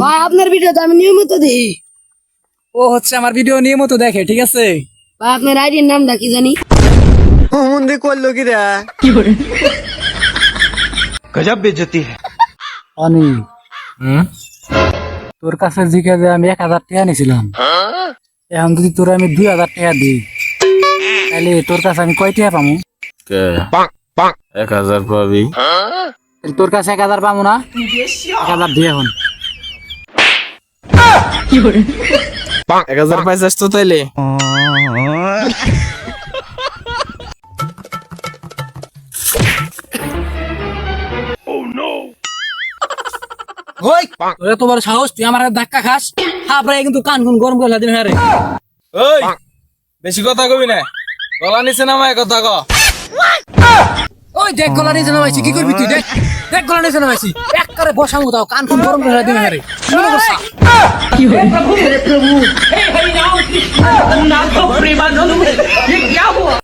ভাই আপনার ভিডিও তো আমি নিয়মিত দিই ও হচ্ছে আমার ভিডিও নিয়মিত দেখে ঠিক আছে? ভাই আপনার আইডির নামটা কি জানি? করল কি রে? গজব বেজতি অনি তোর কাছে জিজ্ঞাসা যে আমি এক হাজার টাকা নিয়েছিলাম। এখন যদি তোর আমি দুই হাজার টাকা দিই তাহলে তোর কাছে আমি কয় টাকা পাবো এক হাজার পাবি। তোর কাছে এক হাজার পাবো না? এক হাজার দিয়ে এখন। এক হাজার পঞ্চাশ তো তাইলে। ওই তোরা তো সাহস তুই আমার ধাক্কা খাস। কিন্তু কান কোন গরম করে দিন হ্যাঁ রে। ওই বেশি কথা কবি না। গলা নিচে নামায় কথা ক। ওই দেখ গলা নিচে নামাইছি কি করবি তুই? দেখ দেখ গলা নিচে নামাইছি। এক করে বসামু তাও কান কোন গরম করে দিন হ্যাঁ রে। प्रभु हे प्रभु हे हरिनाम कृष्ण नाथ प्रेमानंद